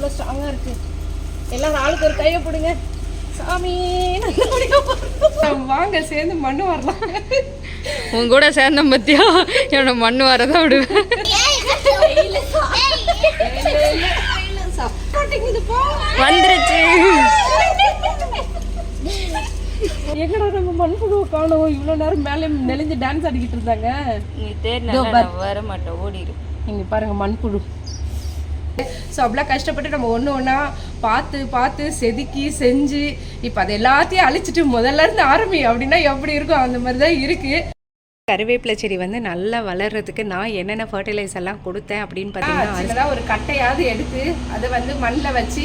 எவ்வளோ ஸ்ட்ராங்காக இருக்கு. எல்லாரும் ஆளுக்கு ஒரு கையை போடுங்க. சாமி. வாங்க சேர்ந்து மண்ணு வரலாம். உன் கூட சேர்ந்த பத்தியா? என்னோட மண் வரதான் விடுவேன். வந்துருச்சு. எங்கடா நம்ம மண்புழுவை காணோம்? இவ்வளோ நேரம் மேலே நெளிஞ்சு டான்ஸ் ஆடிக்கிட்டு இருந்தாங்க. நீ தேடினா. வர மாட்டேன் ஓடிடு இங்க பாருங்க மண்புழு ஸோ அப்படிலாம் கஷ்டப்பட்டு நம்ம ஒன்று ஒன்றா பார்த்து பார்த்து செதுக்கி செஞ்சு இப்போ அது எல்லாத்தையும் அழிச்சிட்டு முதல்ல இருந்து ஆரம்பி. அப்படின்னா எப்படி இருக்கும்? அந்த மாதிரி தான் இருக்கு. கருவேப்பிலை செடி வந்து நல்லா வளர்றதுக்கு நான் என்னென்ன ஃபர்டிலைஸ் எல்லாம் கொடுத்தேன் அப்படின்னு பார்த்தீங்கன்னா ஒரு கட்டையாவது எடுத்து அதை வந்து மண்ணில் வச்சு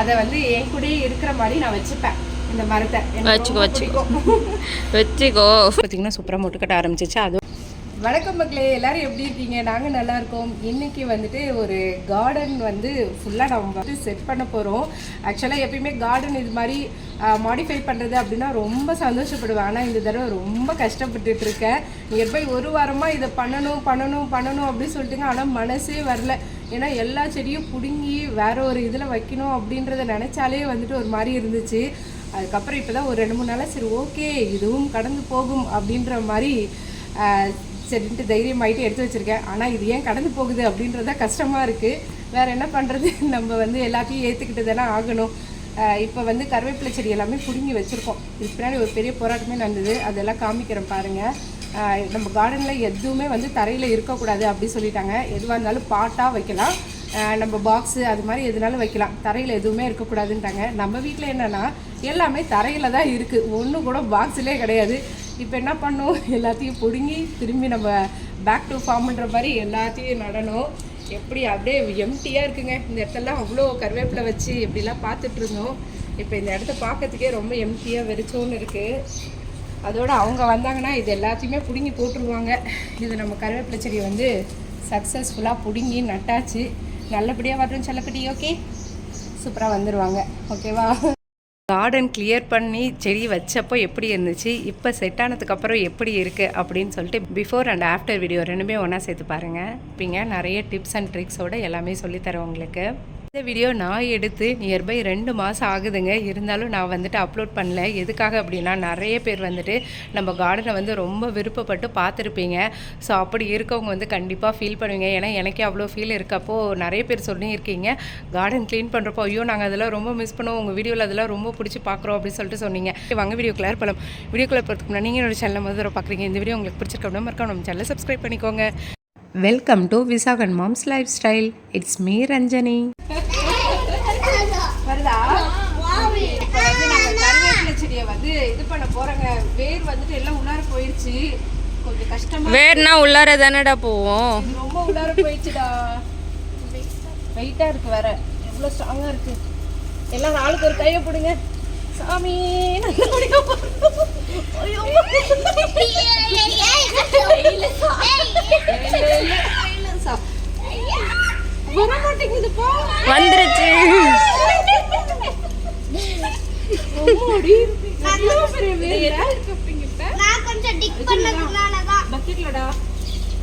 அதை வந்து என் கூடயே இருக்கிற மாதிரி நான் வச்சுப்பேன். இந்த மரத்தை. வச்சுக்கோ, வச்சுக்கோ. வச்சுக்கோ. பார்த்தீங்கன்னா சூப்பராக முட்டுக்கட்ட ஆரம்பிச்சிச்சு. அது வணக்கம் மக்களே எல்லாரும் எப்படி இருக்கீங்க? நாங்கள் நல்லா இருக்கோம். இன்னைக்கு வந்துட்டு ஒரு கார்டன் வந்து ஃபுல்லாக நம்ம வந்து செட் பண்ண போகிறோம் ஆக்சுவலாக எப்பயுமே கார்டன் இது மாதிரி மாடிஃபை பண்ணுறது அப்படின்னா ரொம்ப சந்தோஷப்படுவேன். ஆனால் இந்த தடவை ரொம்ப கஷ்டப்பட்டுட்டு இருக்கேன். நியர்பை ஒரு வாரமாக இதை பண்ணணும் பண்ணணும் பண்ணணும் அப்படின்னு சொல்லிட்டுங்க ஆனால் மனசே வரல. ஏன்னா எல்லா செடியும் பிடுங்கி வேற ஒரு இதில் வைக்கணும் அப்படின்றத நினச்சாலே வந்துட்டு ஒரு மாதிரி இருந்துச்சு. அதுக்கப்புறம் இப்போ தான் ஒரு ரெண்டு மூணு நாளாக சரி ஓகே இதுவும் கடந்து போகும் அப்படின்ற மாதிரி சரின்ட்டு தைரியம் ஆகிட்டு எடுத்து வச்சுருக்கேன். ஆனால் இது ஏன் கடந்து போகுது அப்படின்றத கஷ்டமாக இருக்குது வேறு என்ன பண்ணுறது நம்ம வந்து எல்லாத்தையும் ஏற்றுக்கிட்டு தானே ஆகணும் இப்போ வந்து கருவேப்பிலை செடி எல்லாமே பிடுங்கி வச்சுருக்கோம். இதுக்கு பின்னாடி ஒரு பெரிய போராட்டமே நடந்தது. அதெல்லாம் காமிக்கிறேன் பாருங்கள் நம்ம கார்டனில் எதுவுமே வந்து தரையில் இருக்கக்கூடாது அப்படின்னு சொல்லிட்டாங்க. எதுவாக இருந்தாலும் பாட்டாக வைக்கலாம். நம்ம பாக்ஸு அது மாதிரி எதுனாலும் வைக்கலாம். தரையில் எதுவுமே இருக்கக்கூடாதுன்ட்டாங்க. நம்ம வீட்டில் என்னென்னா எல்லாமே தரையில் தான் இருக்குது ஒன்றும் கூட பாக்ஸ்லேயே கிடையாது. இப்போ என்ன பண்ணோம்? எல்லாத்தையும் பிடுங்கி திரும்பி நம்ம பேக் டு ஃபார்ம்ன்ற மாதிரி எல்லாத்தையும் நடணும். எப்படி அப்படியே எம்டியாக இருக்குங்க. இந்த இடத்தெல்லாம் அவ்வளோ கருவேப்பிலை வச்சு எப்படிலாம் பார்த்துட்டு இருந்தோம். இப்போ இந்த இடத்த பார்க்கறதுக்கே ரொம்ப எம்டியாக வெறிச்சோன்னு இருக்குது அதோடு அவங்க வந்தாங்கன்னா இது எல்லாத்தையுமே பிடுங்கி போட்டுருவாங்க. இது நம்ம கருவேப்பிலை செடி வந்து சக்ஸஸ்ஃபுல்லாக பிடுங்கி நட்டாச்சு. நல்லபடியாக வரட்டும் செல்லக்குட்டி ஓகே சூப்பராக வந்துடுவாங்க ஓகேவா கார்டன் கிளியர் பண்ணி செடி வச்சப்போ எப்படி இருந்துச்சு? இப்போ செட் ஆனதுக்கப்புறம் எப்படி இருக்குது அப்படின்னு சொல்லிட்டு பிஃபோர் அண்ட் ஆஃப்டர் வீடியோ ரெண்டுமே ஒன்றா சேர்த்து பாருங்கள் இப்போங்க நிறைய டிப்ஸ் அண்ட் ட்ரிக்ஸோடு எல்லாமே சொல்லித்தரேன் உங்களுக்கு. இந்த வீடியோ நான் எடுத்து நியர்பை ரெண்டு மாதம் ஆகுதுங்க. இருந்தாலும் நான் வந்துட்டு அப்லோட் பண்ணல. எதுக்காக அப்படின்னா நிறைய பேர் வந்துட்டு நம்ம கார்டனை வந்து ரொம்ப விருப்பப்பட்டு பார்த்துருப்பீங்க. ஸோ அப்படி இருக்கவங்க வந்து கண்டிப்பாக ஃபீல் பண்ணுவீங்க. ஏன்னா எனக்கே அவ்வளோ ஃபீல் இருக்கப்போ நிறைய பேர் சொல்லியிருக்கீங்க. கார்டன் க்ளீன் பண்ணுறப்போ ஐயோ நாங்கள் அதெல்லாம் ரொம்ப மிஸ் பண்ணுவோம். உங்கள் வீடியோவில் அதெல்லாம் ரொம்ப பிடிச்சி பார்க்குறோம் அப்படின்னு சொல்லிட்டு சொன்னீங்க. வாங்க வீடியோ கிளியர் பண்ணலாம் வீடியோ கிளியர் பண்ணுறதுக்கு முன்னாடி நீங்கள் என்னோட சேனல் முதல்ல பார்க்குறீங்க. இந்த வீடியோ உங்களுக்கு பிடிச்சிருக்கணும் மறக்காம நம்ம சேனலை சப்ஸ்கிரைப் பண்ணிக்கோங்க. Welcome to Visakan moms lifestyle it's me Ranjani வருதா இப்போ வந்து நாங்கள் கருவேப்பிலை செடியை வந்து இது பண்ண போகிறோங்க வேர் வந்துட்டு எல்லாம் உள்ளார போயிடுச்சு. கொஞ்சம் கஷ்டமா வேறுனா உள்ளார தானடா போவோம். இது ரொம்ப உள்ளார போயிடுச்சுடா. வெயிட்டாக இருக்கு வேற. எவ்வளோ ஸ்ட்ராங்காக இருக்கு. எல்லாரும் ஆளுக்கு ஒரு கையை போடுங்க. சாமி வர மாட்டேங்குதுப்பா வந்துருச்சு. அம்மாடி, எவ்வளவு பெரிய டிக் பண்ணதுனால தான் பக்கெட்லடா.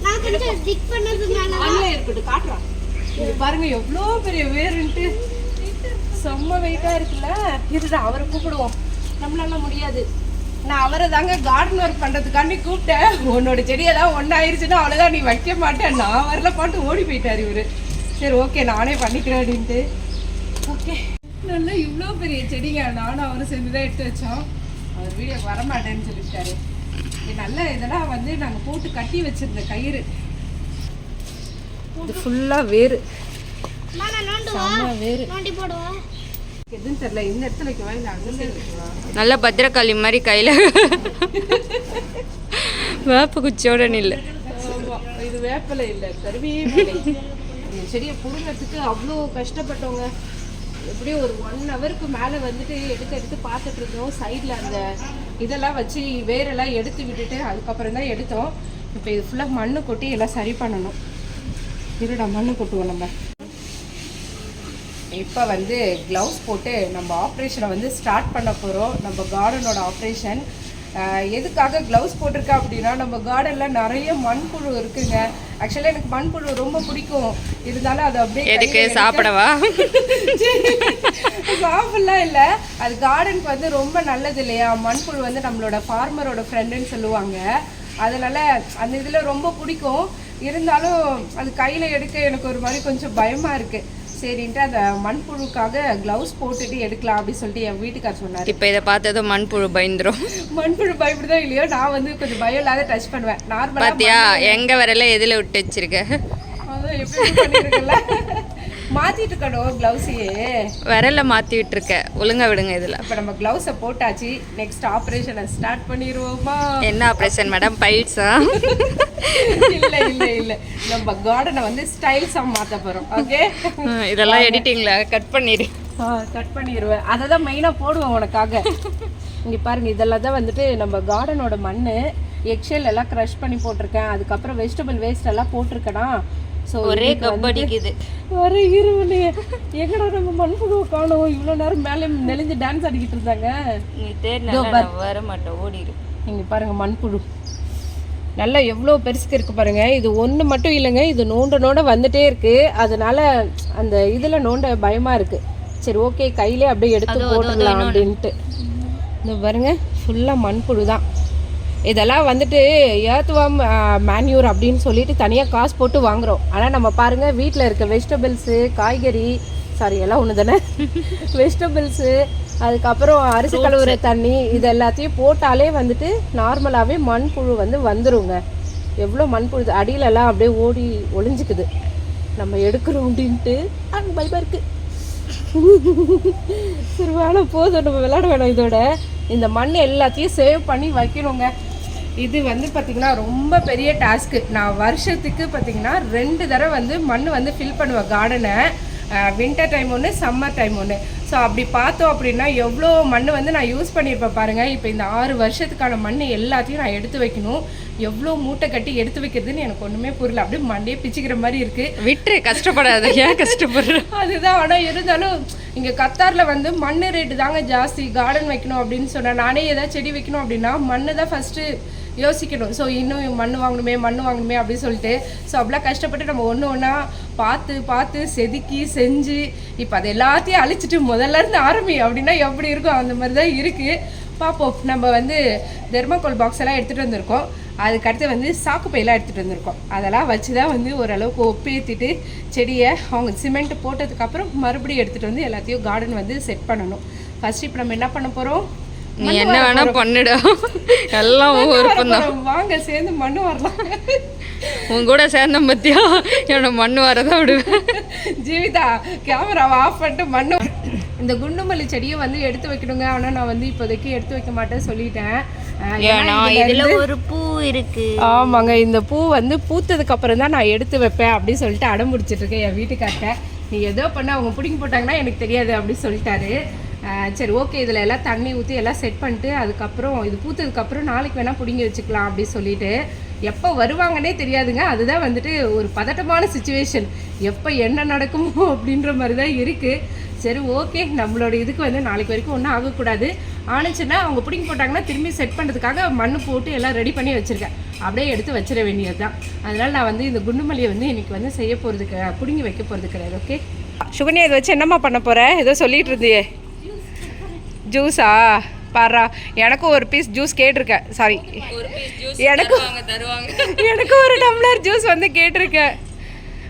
நான் கொஞ்சம் டிக் பண்ணதுனால அங்கே இருக்கட்டும் காட்டுறான் இது பாருங்க எவ்வளோ பெரிய வேருன்ட்டு. செம்ம வெயிட்டாக இருக்குல்ல? இருடா அவரை கூப்பிடுவோம். நம்மளால முடியாது. நான் அவரை தாங்க கார்டன் ஒர்க் பண்ணுறதுக்காண்டி கூப்பிட்டேன். உன்னோட செடியெல்லாம் ஒன்றாயிருச்சுன்னா அவ்வளோதான் நீ வைக்க மாட்டேன். நான் வரல பாட்டு ஓடி போயிட்டார் இவரு. சரி ஓகே நானே பண்ணிக்கிறேன் அப்படின்ட்டு. ஓகே நல்லா இவ்வளோ பெரிய செடிங்க. நானும் அவரும் சேர்ந்து தான் எடுத்து வச்சோம். அவர் வீடியோ வரமாட்டேன்னு சொல்லிட்டாரு. நல்ல இதெல்லாம் வந்து நாங்கள் போட்டு கட்டி வச்சிருந்த கயிறு. இது ஃபுல்லாக வேறு நான் நோண்டுவா? செம்ம வேறு நோண்டி போடுவா? எதுன்னு தெரியல இந்த இடத்துல வைக்கவா இல்லை அங்கே நல்ல பத்திரக்காளி மாதிரி கையில். வேப்ப குச்சியோட நில்லு. இது வேப்பிலை இல்லை இந்த செடியை பிடுங்கிறதுக்கு அவ்வளோ கஷ்டப்பட்டோங்க எப்படியும் ஒரு ஒன் ஹவருக்கு மேலே வந்துட்டு எடுத்து எடுத்து பார்த்துட்டு இருந்தோம். சைடில் அந்த இதெல்லாம் வச்சு வேரெல்லாம் எடுத்து விட்டுட்டு அதுக்கப்புறம் தான் எடுத்தோம். இப்போ இது ஃபுல்லாக மண்ணு கொட்டி எல்லாம் சரி பண்ணணும். இருடா மண்ணு கொட்டுவோம் நம்ம. இப்போ வந்து க்ளவுஸ் போட்டு நம்ம ஆப்ரேஷனை வந்து ஸ்டார்ட் பண்ண போகிறோம் நம்ம கார்டனோட ஆப்ரேஷன் எதுக்காக க்ளவுஸ் போட்டிருக்கேன் அப்படின்னா நம்ம கார்டனில் நிறைய மண்புழு இருக்குங்க. ஆக்சுவலாக எனக்கு மண்புழு ரொம்ப பிடிக்கும். இருந்தாலும் அது அப்படியே எதுக்கு? சாப்பிடவா? சாப்பிடலாம் இல்லை. அது கார்டனுக்கு வந்து ரொம்ப நல்லது இல்லையா? மண்புழு வந்து நம்மளோட ஃபார்மரோட ஃப்ரெண்டுன்னு சொல்லுவாங்க. அதனால அந்த இதில் ரொம்ப பிடிக்கும். இருந்தாலும் அது கையில் எடுக்க எனக்கு ஒரு மாதிரி கொஞ்சம் பயமாக இருக்குது சரின்ட்டு அந்த மண்புழுக்காக க்ளவுஸ் போட்டுட்டு எடுக்கலாம் அப்படின்னு சொல்லிட்டு என் வீட்டுக்கார் சொன்னார். இப்போ இதை பார்த்ததும் மண்புழு பயந்துரும். மண்புழு பயப்படுதோ இல்லையோ நான் வந்து கொஞ்சம் பயம் இல்லாத டச் பண்ணுவேன். நார்மலாக பாத்தியா எங்க வரல எதுல விட்டு வச்சிருக்க? அதான் எப்படி பண்ணிருக்கல? மாத்திட்டு இருக்கணும் க்ளவுஸையே. விரல மாத்தி விட்டுருக்க. ஒழுங்கா விடுங்க இதுல. இப்போ நம்ம க்ளவுஸை போட்டாச்சு. நெக்ஸ்ட் ஆப்ரேஷனை ஸ்டார்ட் பண்ணிடுவோமா? என்ன ஆப்ரேஷன் மேடம் பைல்ஸா? இல்ல இல்ல இல்ல. நம்ம கார்டனை வந்து ஸ்டைல்ஸா மாத்த போறோம். ஓகே இதெல்லாம் எடிட்டிங்ல கட் பண்ணிடு. கட் பண்ணிடுவேன். அதை தான் மெயினாக போடுவேன் உனக்காக. இங்க பாருங்க இதெல்லாம் தான் வந்துட்டு நம்ம கார்டனோட மண் எக்ஷெல் எல்லாம் க்ரஷ் பண்ணி போட்டிருக்கேன். அதுக்கப்புறம் வெஜிடபிள் வேஸ்ட் எல்லாம் போட்டிருக்கேனா? ஒரே கப்படிக்குது வர இருவனே எங்கடா நம்ம மண்புழுவை காணோம்? இவ்வளோ நேரம் மேலே நெளிஞ்சு டான்ஸ் ஆடிக்கிட்டு இருந்தாங்க. நீ தேடினா வர மாட்டேன் ஓடிடு இங்க பாருங்க மண்புழு. நல்லா எவ்வளோ பெருசுக்கு இருக்கு பாருங்க. இது ஒன்று மட்டும் இல்லைங்க இது நோண்ட நோண்ட வந்துட்டே இருக்கு. அதனால அந்த இதில் நோண்ட பயமா இருக்கு. சரி ஓகே கையிலே அப்படியே எடுத்து போட்டுடலாம் அப்படின்ட்டு. இந்த பாருங்க ஃபுல்லாக மண்புழு தான் இதெல்லாம் வந்துட்டு ஏத்துவாம் மேன்யூர் அப்படின்னு சொல்லிட்டு தனியாக காசு போட்டு வாங்குறோம். ஆனால் நம்ம பாருங்க வீட்டில் இருக்க வெஜிடபிள்ஸு காய்கறி சாரி எல்லாம் ஒன்று தானே வெஜிடபிள்ஸு அதுக்கப்புறம் அரிசி கழுவுற தண்ணி இது எல்லாத்தையும் போட்டாலே வந்துட்டு நார்மலாகவே மண்புழு வந்து வந்துருங்க. எவ்வளோ மண்புழு அடியிலலாம் அப்படியே ஓடி ஒளிஞ்சுக்குது. நம்ம எடுக்கிறோம் அப்படின்ட்டு அங்கே பயமாக இருக்குது சரி வேணாம் போதும் நம்ம விளையாட வேணாம் இதோட. இந்த மண் எல்லாத்தையும் சேவ் பண்ணி வைக்கணுங்க. இது வந்து பார்த்திங்கன்னா ரொம்ப பெரிய டாஸ்க்கு. நான் வருஷத்துக்கு பார்த்திங்கன்னா ரெண்டு தடவை வந்து மண் வந்து ஃபில் பண்ணுவேன் கார்டனை வின்டர் டைம் ஒன்று சம்மர் டைம் ஒன்று ஸோ அப்படி பார்த்தோம் அப்படின்னா எவ்வளோ மண் வந்து நான் யூஸ் பண்ணியிருப்பேன் பாருங்கள் இப்போ இந்த ஆறு வருஷத்துக்கான மண் எல்லாத்தையும் நான் எடுத்து வைக்கணும். எவ்வளோ மூட்டை கட்டி எடுத்து வைக்கிறதுன்னு எனக்கு ஒன்றுமே புரியல. அப்படியே மண்டையே பிச்சுக்கிற மாதிரி இருக்குது விட்டுரு கஷ்டப்படாத. ஏன் கஷ்டப்படுற? அதுதான். ஆனால் இருந்தாலும் இங்கே கத்தாரில் வந்து மண் ரேட்டு தாங்க ஜாஸ்தி. கார்டன் வைக்கணும் அப்படின்னு சொன்னேன் நானே ஏதாவது செடி வைக்கணும் அப்படின்னா மண்ணு தான் ஃபஸ்ட்டு யோசிக்கணும். ஸோ இன்னும் மண் வாங்கணுமே மண் வாங்கணுமே அப்படின்னு சொல்லிட்டு ஸோ அப்படிலாம் கஷ்டப்பட்டு நம்ம ஒன்று ஒன்றா பார்த்து பார்த்து செதுக்கி செஞ்சு இப்போ அது எல்லாத்தையும் அழிச்சிட்டு முதல்ல இருந்து ஆரம்பி. அப்படின்னா எப்படி இருக்கும்? அந்த மாதிரி தான் இருக்குது பார்ப்போம். நம்ம வந்து தெர்மாக்கோல் பாக்ஸ் எல்லாம் எடுத்துகிட்டு வந்திருக்கோம். அதுக்கடுத்து வந்து சாக்கு பையெல்லாம் எடுத்துகிட்டு வந்திருக்கோம். அதெல்லாம் வச்சு தான் வந்து ஓரளவுக்கு ஒப்பேற்றிட்டு செடியை அவங்க சிமெண்ட் போட்டதுக்கப்புறம் மறுபடியும் எடுத்துகிட்டு வந்து எல்லாத்தையும் கார்டன் வந்து செட் பண்ணணும். ஃபஸ்ட்டு இப்போ நம்ம என்ன பண்ண போகிறோம் நீ என்ன வேணா பண்ணுடா. எல்லாம் விருப்பம் தான் வாங்க சேர்ந்து மண்ணு வரலாம். உன் கூட சேர்ந்த பத்தியா? என்னோட மண்ணு வரதான் விடுவேன். ஜீவிதா கேமராவை ஆஃப் பண்ணிட்டு மண்ணு இந்த குண்டுமல்லி செடியை வந்து எடுத்து வைக்கணுங்க. ஆனால் நான் வந்து இப்போதைக்கு எடுத்து வைக்க மாட்டேன்னு சொல்லிட்டேன். ஏன்னா இதுல ஒரு பூ இருக்கு. ஆமாங்க இந்த பூ வந்து பூத்ததுக்கு அப்புறம் தான் நான் எடுத்து வைப்பேன் அப்படின்னு சொல்லிட்டு அடம் பிடிச்சிட்டு இருக்கேன் என் வீட்டுக்கார்ட்ட. நீ ஏதோ பண்ண அவங்க பிடிங்கி போட்டாங்கன்னா எனக்கு தெரியாது அப்படின்னு சொல்லிட்டாரு. சரி ஓகே இதில் எல்லாம் தண்ணி ஊற்றி எல்லாம் செட் பண்ணிட்டு அதுக்கப்புறம் இது பூத்ததுக்கப்புறம் நாளைக்கு வேணால் பிடுங்கி வச்சுக்கலாம் அப்படின்னு சொல்லிட்டு எப்போ வருவாங்கன்னே தெரியாதுங்க. அதுதான் வந்துட்டு ஒரு பதட்டமான சுச்சுவேஷன் எப்போ என்ன நடக்குமோ அப்படின்ற மாதிரி தான் இருக்குது சரி ஓகே நம்மளோட இதுக்கு வந்து நாளைக்கு வரைக்கும் ஒன்றும் ஆகக்கூடாது. ஆணுச்சுன்னா அவங்க பிடிங்கி போட்டாங்கன்னா திரும்பி செட் பண்ணுறதுக்காக மண் போட்டு எல்லாம் ரெடி பண்ணி வச்சுருக்கேன். அப்படியே எடுத்து வச்சிட வேண்டியது தான் அதனால் நான் வந்து இந்த குண்டுமல்லியை வந்து இன்றைக்கி வந்து செய்ய போகிறதுக்கு பிடுங்கி வைக்க போகிறது கிடையாது ஓகே? சுகன்யா இதை வச்சு என்னம்மா பண்ண போகிற ஏதோ சொல்லிகிட்டு இருந்தியே. ஜூஸா? பாரா எனக்கும் ஒரு பீஸ் ஜூஸ் கேட்டிருக்கேன். சாரி எனக்கும் தருவாங்க எனக்கு ஒரு டம்ளர் ஜூஸ் வந்து கேட்டிருக்கேன்.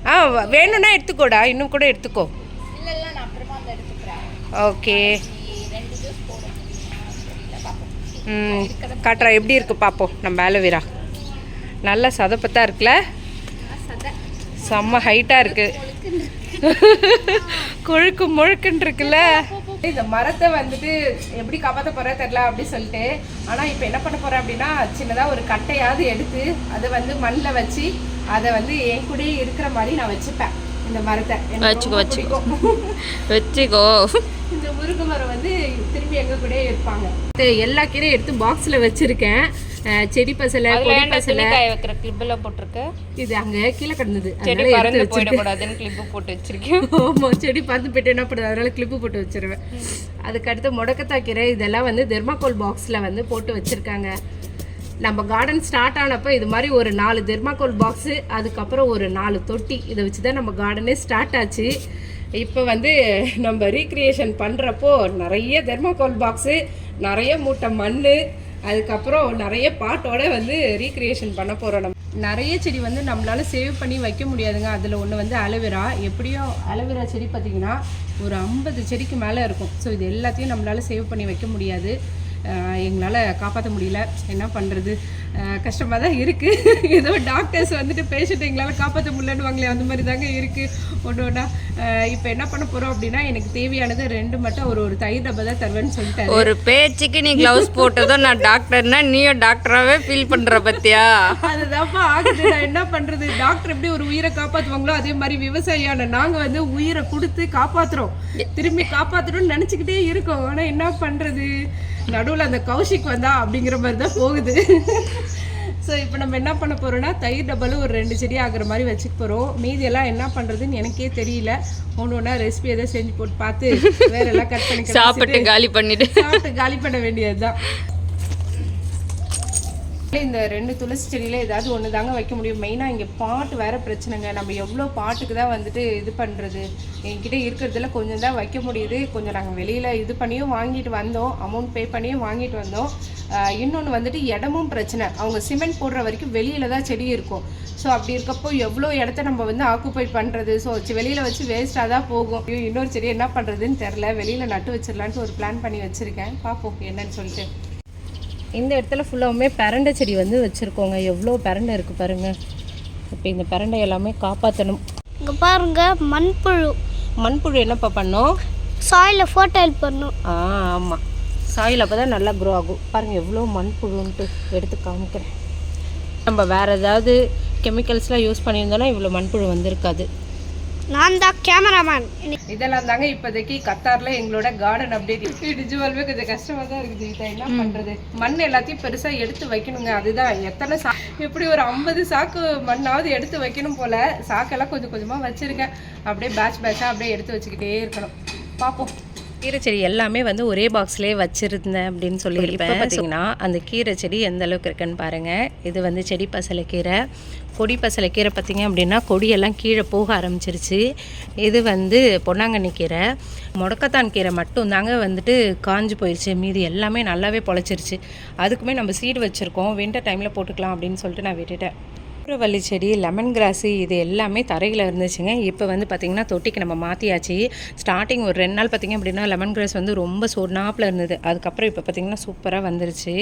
ஆ வேணும்னா எடுத்துக்கோடா. இன்னும் கூட எடுத்துக்கோ. ஓகே. ம் காட்டுறா எப்படி இருக்கு பார்ப்போம் நம்ம ஆலோவேரா நல்ல சதப்பத்தான் இருக்குல்ல? செம்ம ஹைட்டாக இருக்கு. கொழுக்கு முழுக்குன்னு இருக்குல்ல? இந்த மரத்தை வந்துட்டு எப்படி காப்பாற்ற போற தெரியல அப்படி சொல்லிட்டு ஆனால் இப்போ என்ன பண்ண போறேன் அப்படின்னா சின்னதாக ஒரு கட்டையாவது எடுத்து அதை வந்து மண்ணில் வச்சு அதை வந்து என் கூடயே இருக்கிற மாதிரி நான் வச்சுப்பேன். இந்த மரத்தை. வச்சுக்கோ, வச்சுக்கோ. வச்சுக்கோ. இந்த முருங்கை மரம் வந்து திரும்பி எங்க கூடயே இருப்பாங்க எல்லா கீரையும் எடுத்து பாக்ஸில் வச்சிருக்கேன். செடி பசலை கொடி பசலை. காய வைக்கிற கிளிப்பெல்லாம் போட்டிருக்க? இது அங்க கீழே கிடந்தது. செடி பறந்து போயிடக்கூடாதுன்னு கிளிப்பு போட்டு வச்சிருக்கேன். ஆமா செடி பார்த்து போயிட்டு என்ன பண்ணுறது? அதனால கிளிப்பு போட்டு வச்சிருவேன். அதுக்கடுத்து முடக்கத்தா கீரை இதெல்லாம் வந்து தெர்மாக்கோல் பாக்ஸில் வந்து போட்டு வச்சிருக்காங்க. நம்ம கார்டன் ஸ்டார்ட் ஆனப்போ இது மாதிரி ஒரு நாலு தெர்மாக்கோல் பாக்ஸு அதுக்கப்புறம் ஒரு நாலு தொட்டி. இதை வச்சு தான் நம்ம கார்டனே ஸ்டார்ட் ஆச்சு. இப்போ வந்து நம்ம ரீக்ரியேஷன் பண்ணுறப்போ நிறைய தெர்மாக்கோல் பாக்ஸு நிறைய மூட்டை மண் அதுக்கப்புறம் நிறைய பாட்டோட வந்து ரீக்ரியேஷன் பண்ண போகிறோம் நம்ம. நிறைய செடி வந்து நம்மளால சேவ் பண்ணி வைக்க முடியாதுங்க. அதில் ஒன்று வந்து அலோவேரா. எப்படியும் அலோவேரா செடி பார்த்திங்கன்னா ஒரு ஐம்பது செடிக்கு மேலே இருக்கும். ஸோ இது எல்லாத்தையும் நம்மளால சேவ் பண்ணி வைக்க முடியாது. எங்களால் காப்பாற்ற முடியல. என்ன பண்ணுறது கஷ்டமாக தான் இருக்குது ஏதோ டாக்டர்ஸ் வந்துட்டு பேஷண்ட் எங்களால் காப்பாற்ற முடியலன்னு அந்த மாதிரி தாங்க இருக்குது ஒன்று ஒன்றா இப்போ என்ன பண்ண போகிறோம் அப்படின்னா எனக்கு தேவையானது ரெண்டு மட்டும் ஒரு ஒரு தயிர் டப்பா தான் தருவேன்னு சொல்லிட்டாரு. ஒரு பேச்சுக்கு நீ க்ளவுஸ் போட்டதும் நான் டாக்டர்னா நீயும் டாக்டராகவே ஃபீல் பண்ணுற பத்தியா? அதுதான்ப்பா ஆகுது. நான் என்ன பண்றது? டாக்டர் எப்படி ஒரு உயிரை காப்பாத்துவாங்களோ அதே மாதிரி விவசாயியான நாங்க வந்து உயிரை கொடுத்து காப்பாத்துறோம். திரும்பி காப்பாத்தணும்னு நினைச்சுக்கிட்டே இருக்கோம். ஆனா என்ன பண்றது? நடுவுல அந்த கௌஷிக் வந்தா அப்படிங்கிற மாதிரி தான் போகுது. ஸோ இப்போ நம்ம என்ன பண்ண போறோம்னா தயிர் டப்பாலும் ஒரு ரெண்டு செடி ஆகுற மாதிரி வச்சுக்க போறோம். மீதி எல்லாம் என்ன பண்றதுன்னு எனக்கே தெரியல. ஒன்று ஒன்றா ரெசிபி எதாவது செஞ்சு போட்டு பார்த்து வேற எல்லாம் கட் பண்ணி சாப்பிட்டு காலி பண்ணிட்டு. சாப்பிட்டு காலி பண்ண வேண்டியதுதான். இந்த ரெண்டு துளசி செடியில் ஏதாவது ஒன்று தாங்க வைக்க முடியும். மெயினாக இங்கே பாட்டு வேற பிரச்சனைங்க. நம்ம எவ்வளோ பாட்டுக்கு தான் வந்துட்டு இது பண்ணுறது என்கிட்ட இருக்கிறதுல கொஞ்சம் தான் வைக்க முடியுது. கொஞ்சம் நாங்கள் வெளியில் இது பண்ணியும் வாங்கிட்டு வந்தோம். அமௌண்ட் பே பண்ணியும் வாங்கிட்டு வந்தோம். இன்னொன்று வந்துட்டு இடமும் பிரச்சனை. அவங்க சிமெண்ட் போடுற வரைக்கும் வெளியில் தான் செடி இருக்கும். ஸோ அப்படி இருக்கப்போ எவ்வளோ இடத்த நம்ம வந்து ஆக்குப்பை பண்ணுறது ஸோ வெளியில் வச்சு வேஸ்ட்டாக தான் போகும். இன்னொரு செடி என்ன பண்ணுறதுன்னு தெரில வெளியில் நட்டு வச்சிடலான்ட்டு ஒரு பிளான் பண்ணி வச்சுருக்கேன். பார்ப்போம் என்னன்னு சொல்லிட்டு. இந்த இடத்துல ஃபுல்லாகவுமே பிரண்டை செடி வந்து வச்சுருக்கோங்க. எவ்வளோ பிரண்டை இருக்குது பாருங்கள் இப்போ இந்த பிரண்டை எல்லாமே காப்பாற்றணும் இங்க பாருங்க மண்புழு. மண்புழு என்னப்பா பண்ணோம்? சாயில ஃபர்டைல் பண்ணும். ஆ ஆமாம் சாயில் அப்போ தான் நல்லா க்ரோ ஆகும். பாருங்கள் எவ்வளோ மண்புழுன்ட்டு எடுத்து காமிக்கிறேன். நம்ம வேறு ஏதாவது கெமிக்கல்ஸ்லாம் யூஸ் பண்ணியிருந்தோன்னா இவ்வளோ மண்புழு வந்திருக்காது. நான் தான் கேமராமேன். இதெல்லாம் தாங்க இப்போதைக்கு கத்தார்ல எங்களோட கார்டன் அப்டேட் நிஜமாலுமே கொஞ்சம் கஷ்டமா தான் இருக்குது. இதை என்ன பண்றது? மண் எல்லாத்தையும் பெருசா எடுத்து வைக்கணுங்க. அதுதான். எத்தனை சா எப்படி ஒரு ஐம்பது சாக்கு மண்ணாவது எடுத்து வைக்கணும் போல சாக்கெல்லாம் கொஞ்சம் கொஞ்சமா வச்சிருக்கேன் அப்படியே பேட்ச் பேட்சா அப்படியே எடுத்து வச்சுக்கிட்டே இருக்கணும். பார்ப்போம். கீரை செடி எல்லாமே வந்து ஒரே பாக்ஸ்லேயே வச்சுருந்தேன் அப்படின்னு சொல்லி இப்போ பார்த்தீங்கன்னா அந்த கீரை செடி எந்த அளவுக்கு இருக்குன்னு பாருங்கள் இது வந்து செடி பசலைக்கீரை. கொடி பசலைக்கீரை பார்த்தீங்க அப்படின்னா கொடியெல்லாம் கீழே போக ஆரம்பிச்சிருச்சு. இது வந்து பொன்னாங்கண்ணி கீரை. முடக்கத்தான் கீரை மட்டும் தாங்க வந்துட்டு காஞ்சு போயிடுச்சு மீதி எல்லாமே நல்லாவே பொழைச்சிருச்சு. அதுக்குமே நம்ம சீடு வச்சுருக்கோம். வின்டர் டைமில் போட்டுக்கலாம் அப்படின்னு சொல்லிட்டு நான் விட்டுட்டேன். சூரவள்ளி செடி லெமன் கிராஸு இது எல்லாமே தரையில் இருந்துச்சுங்க. இப்போ வந்து பார்த்திங்கன்னா தொட்டிக்கு நம்ம மாற்றியாச்சு ஸ்டார்டிங் ஒரு ரெண்டு நாள் பார்த்திங்க அப்படின்னா லெமன் கிராஸ் வந்து ரொம்ப சொன்னாப்பில் இருந்தது. அதுக்கப்புறம் இப்போ பார்த்திங்கன்னா சூப்பராக வந்துருச்சு.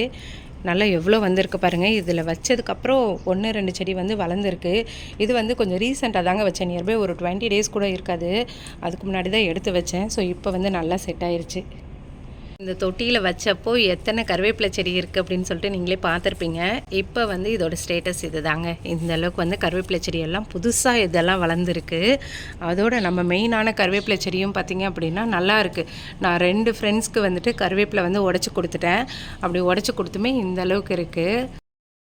நல்லா எவ்வளோ வந்திருக்கு பாருங்கள் இதில் வச்சதுக்கப்புறம் ஒன்று ரெண்டு செடி வந்து வளர்ந்துருக்கு. இது வந்து கொஞ்சம் ரீசெண்டாக தாங்க வச்சேன். நியர்பை ஒரு டுவெண்ட்டி டேஸ் கூட இருக்காது. அதுக்கு முன்னாடி தான் எடுத்து வச்சேன். ஸோ இப்போ வந்து நல்லா செட் ஆயிடுச்சு இந்த தொட்டியில் வச்சப்போ எத்தனை கருவேப்பிலை செடி இருக்குது அப்படின்னு சொல்லிட்டு நீங்களே பார்த்துருப்பீங்க. இப்போ வந்து இதோட ஸ்டேட்டஸ் இது தாங்க இந்த அளவுக்கு வந்து கருவேப்பிலை செடியெல்லாம் புதுசாக இதெல்லாம் வளர்ந்துருக்கு. அதோட நம்ம மெயினான கருவேப்பிலை செடியும் பார்த்தீங்க அப்படின்னா நல்லா இருக்குது நான் ரெண்டு ஃப்ரெண்ட்ஸ்க்கு வந்துட்டு கருவேப்பிலை வந்து உடச்சி கொடுத்துட்டேன். அப்படி உடச்சி கொடுத்துமே இந்த அளவுக்கு இருக்குது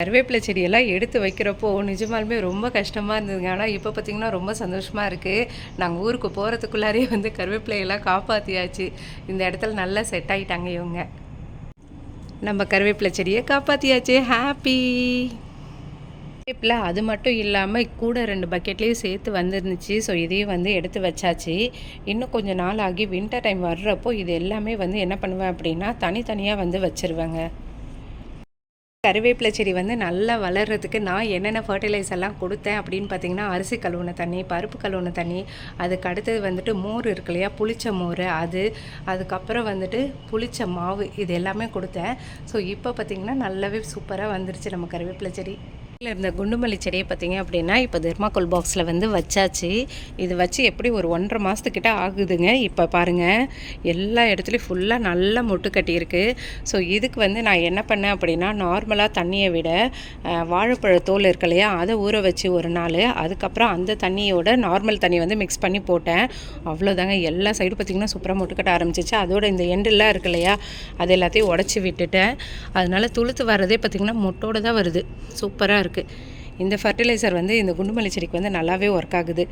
கருவேப்பிலை செடியெல்லாம் எடுத்து வைக்கிறப்போ நிஜமாலுமே ரொம்ப கஷ்டமாக இருந்ததுங்க. ஆனால் இப்போ பார்த்திங்கன்னா ரொம்ப சந்தோஷமாக இருக்குது நாங்கள் ஊருக்கு போகிறதுக்குள்ளாரே வந்து கருவேப்பிலையெல்லாம் காப்பாற்றியாச்சு இந்த இடத்துல நல்லா செட் ஆகிட்டாங்க இவங்க. நம்ம கருவேப்பிலை செடியை காப்பாற்றியாச்சு ஹாப்பி கருவேப்பிலை அது மட்டும் இல்லாமல் கூட ரெண்டு பக்கெட்லேயும் சேர்த்து வந்துருந்துச்சு. ஸோ இதையும் வந்து எடுத்து வச்சாச்சு. இன்னும் கொஞ்சம் நாள் ஆகி வின்டர் டைம் வர்றப்போ இது எல்லாமே வந்து என்ன பண்ணுவேன் அப்படின்னா தனித்தனியாக வந்து வச்சுருவேங்க. கருவேப்பிலை செடி வந்து நல்லா வளர்கிறதுக்கு நான் என்னென்ன ஃபர்டிலைசர்லாம் கொடுத்தேன் அப்படின்னு பார்த்தீங்கன்னா அரிசி கழுவுன தண்ணி பருப்பு கழுவுன தண்ணி அதுக்கு அடுத்தது வந்துட்டு மோர் இருக்கு இல்லையா புளிச்ச மோர் அது அதுக்கப்புறம் வந்துட்டு புளிச்ச மாவு இது எல்லாமே கொடுத்தேன். ஸோ இப்போ பார்த்தீங்கன்னா நல்லாவே சூப்பராக வந்துருச்சு நம்ம கருவேப்பிலை செடி. கீழே இருந்த குண்டுமல்லி செடியை பார்த்தீங்க அப்படின்னா இப்போ தெர்மாக்கோல் பாக்ஸில் வந்து வச்சாச்சு. இது வச்சு எப்படி ஒரு ஒன்றரை மாதத்துக்கிட்ட ஆகுதுங்க. இப்போ பாருங்கள் எல்லா இடத்துலையும் ஃபுல்லாக நல்லா மொட்டு கட்டியிருக்கு. ஸோ இதுக்கு வந்து நான் என்ன பண்ணேன் அப்படின்னா நார்மலாக தண்ணியை விட வாழைப்பழ தோல் இருக்கு இல்லையா அதை ஊற வச்சு ஒரு நாள். அதுக்கப்புறம் அந்த தண்ணியோட நார்மல் தண்ணி வந்து மிக்ஸ் பண்ணி போட்டேன். அவ்வளோதாங்க எல்லா சைடும் பார்த்திங்கன்னா சூப்பராக மொட்டு கட்ட ஆரம்பிச்சிச்சு. அதோட இந்த எண்டெல்லாம் இருக்கு இல்லையா அது எல்லாத்தையும் உடச்சி விட்டுட்டேன். அதனால துளுத்து வர்றதே பார்த்திங்கன்னா மொட்டோட தான் வருது. சூப்பராக இருக்குது இந்த ஃபர்டிலைசர் வந்து இந்த குண்டுமல்லி செடிக்கு வந்து நல்லாவே ஒர்க் ஆகுது.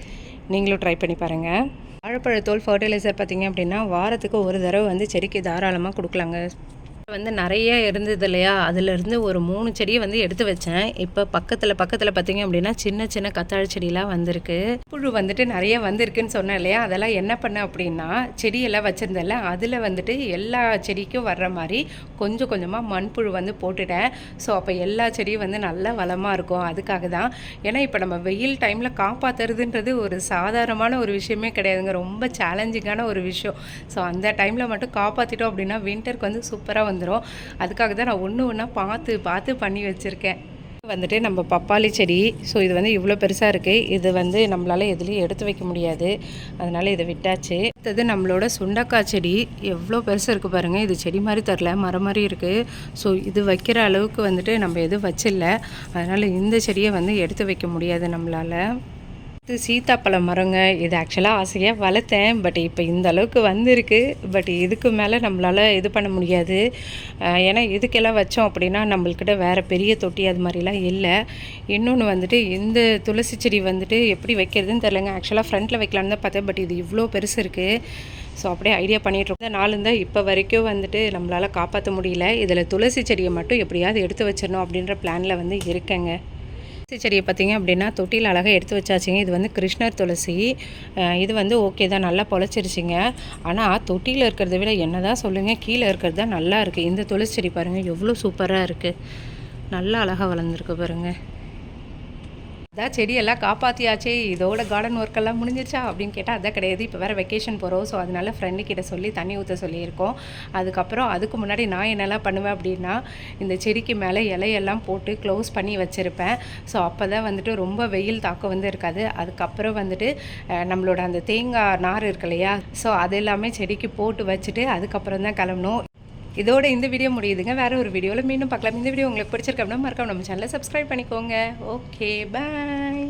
நீங்களும் ட்ரை பண்ணி பாருங்கள் வாழைப்பழத்தோல் ஃபர்டிலைசர் பார்த்தீங்க அப்படின்னா வாரத்துக்கு ஒரு தடவை வந்து செடிக்கு தாராளமாக கொடுக்கலாங்க. வந்து நிறைய இருந்தது இல்லையா? அதுலேருந்து ஒரு மூணு செடியை வந்து எடுத்து வச்சேன். இப்போ பக்கத்தில் பக்கத்தில் பார்த்தீங்க அப்படின்னா சின்ன சின்ன கத்தாழை செடியெலாம் வந்திருக்கு. புழு வந்துட்டு நிறைய வந்திருக்குன்னு சொன்னேன் இல்லையா? அதெல்லாம் என்ன பண்ணேன் அப்படின்னா செடியெல்லாம் வச்சுருந்தல அதில் வந்துட்டு எல்லா செடிக்கும் வர்ற மாதிரி கொஞ்சம் கொஞ்சமாக மண்புழு வந்து போட்டுட்டேன். ஸோ அப்போ எல்லா செடியும் வந்து நல்லா வளமாக இருக்கும். அதுக்காக தான். ஏன்னா இப்போ நம்ம வெயில் டைமில் காப்பாற்றுறதுன்றது ஒரு சாதாரணமான ஒரு விஷயமே கிடையாதுங்க. ரொம்ப சேலஞ்சிங்கான ஒரு விஷயம். ஸோ அந்த டைமில் மட்டும் காப்பாற்றிட்டோம் அப்படின்னா வின்டருக்கு வந்து சூப்பராக வந்துடும் அதுக்காக தான் நான் ஒன்று ஒன்றா பார்த்து பார்த்து பண்ணி வச்சுருக்கேன். வந்துட்டு நம்ம பப்பாளி செடி ஸோ இது வந்து இவ்வளோ பெருசாக இருக்குது இது வந்து நம்மளால் எதுலேயும் எடுத்து வைக்க முடியாது. அதனால் இதை விட்டாச்சு. அடுத்தது நம்மளோட சுண்டக்காய் செடி எவ்வளோ பெருசாக இருக்குது பாருங்கள் இது செடி மாதிரி தரல மரம் மாதிரி இருக்குது ஸோ இது வைக்கிற அளவுக்கு வந்துட்டு நம்ம எதுவும் வச்சில்ல. அதனால் இந்த செடியை வந்து எடுத்து வைக்க முடியாது நம்மளால். இது சீத்தாப்பழ மரங்க இது ஆக்சுவலாக ஆசையாக வளர்த்தேன். பட் இப்போ இந்த அளவுக்கு வந்திருக்கு. பட் இதுக்கு மேலே நம்மளால் இது பண்ண முடியாது. ஏன்னா இதுக்கெல்லாம் வச்சோம் அப்படின்னா நம்மள்கிட்ட வேறு பெரிய தொட்டி அது மாதிரிலாம் இல்லை. இன்னொன்று வந்துட்டு இந்த துளசி செடி வந்துட்டு எப்படி வைக்கிறதுன்னு தெரிலங்க ஆக்சுவலாக ஃப்ரண்ட்டில் வைக்கலான்னு தான் பார்த்தேன். பட் இது இவ்வளோ பெருசு இருக்குது ஸோ அப்படியே ஐடியா பண்ணிகிட்ருக்கோம் இந்த நாள் தான் இப்போ வரைக்கும் வந்துட்டு நம்மளால் காப்பாற்ற முடியல. இதில் துளசி செடியை மட்டும் எப்படியாவது எடுத்து வச்சிடணும் அப்படின்ற பிளானில் வந்து இருக்கேங்க. துளசி செடியை பார்த்தீங்க அப்படின்னா தொட்டியில் அழகாக எடுத்து வச்சாச்சிங்க. இது வந்து கிருஷ்ணர் துளசி. இது வந்து ஓகே தான் நல்லா பொழைச்சிருச்சிங்க. ஆனால் தொட்டியில் இருக்கிறத விட என்ன தான் சொல்லுங்கள் கீழே இருக்கிறது தான் நல்லா இருக்குது இந்த துளசி செடி பாருங்கள் எவ்வளோ சூப்பராக இருக்குது நல்லா அழகாக வளர்ந்துருக்கு பாருங்கள் அதான் செடியெல்லாம் காப்பாற்றியாச்சே இதோட கார்டன் ஒர்க்கெல்லாம் முடிஞ்சிருச்சா? அப்படின்னு கேட்டால் அதான் கிடையாது இப்போ வேறு வெக்கேஷன் போகிறோம் ஸோ அதனால ஃப்ரெண்டு கிட்ட சொல்லி தண்ணி ஊற்ற சொல்லியிருக்கோம். அதுக்கப்புறம் அதுக்கு முன்னாடி நான் என்னெல்லாம் பண்ணுவேன் அப்படின்னா இந்த செடிக்கு மேலே இலையெல்லாம் போட்டு க்ளோஸ் பண்ணி வச்சுருப்பேன். ஸோ அப்போ தான் வந்துட்டு ரொம்ப வெயில் தாக்கம் வந்து இருக்காது. அதுக்கப்புறம் வந்துட்டு நம்மளோட அந்த தேங்காய் நார் இருக்கு இல்லையா? ஸோ அது எல்லாமே செடிக்கு போட்டு வச்சுட்டு அதுக்கப்புறம் தான் கிளம்பணும். இதோட இந்த வீடியோ முடியுதுங்க. வேறு ஒரு வீடியோவில் மீண்டும் பார்க்கலாம். இந்த வீடியோ உங்களுக்கு பிடிச்சிருக்கு அப்படின்னா மறக்காம நம்ம சேனலை சப்ஸ்கிரைப் பண்ணிக்கோங்க. Okay bye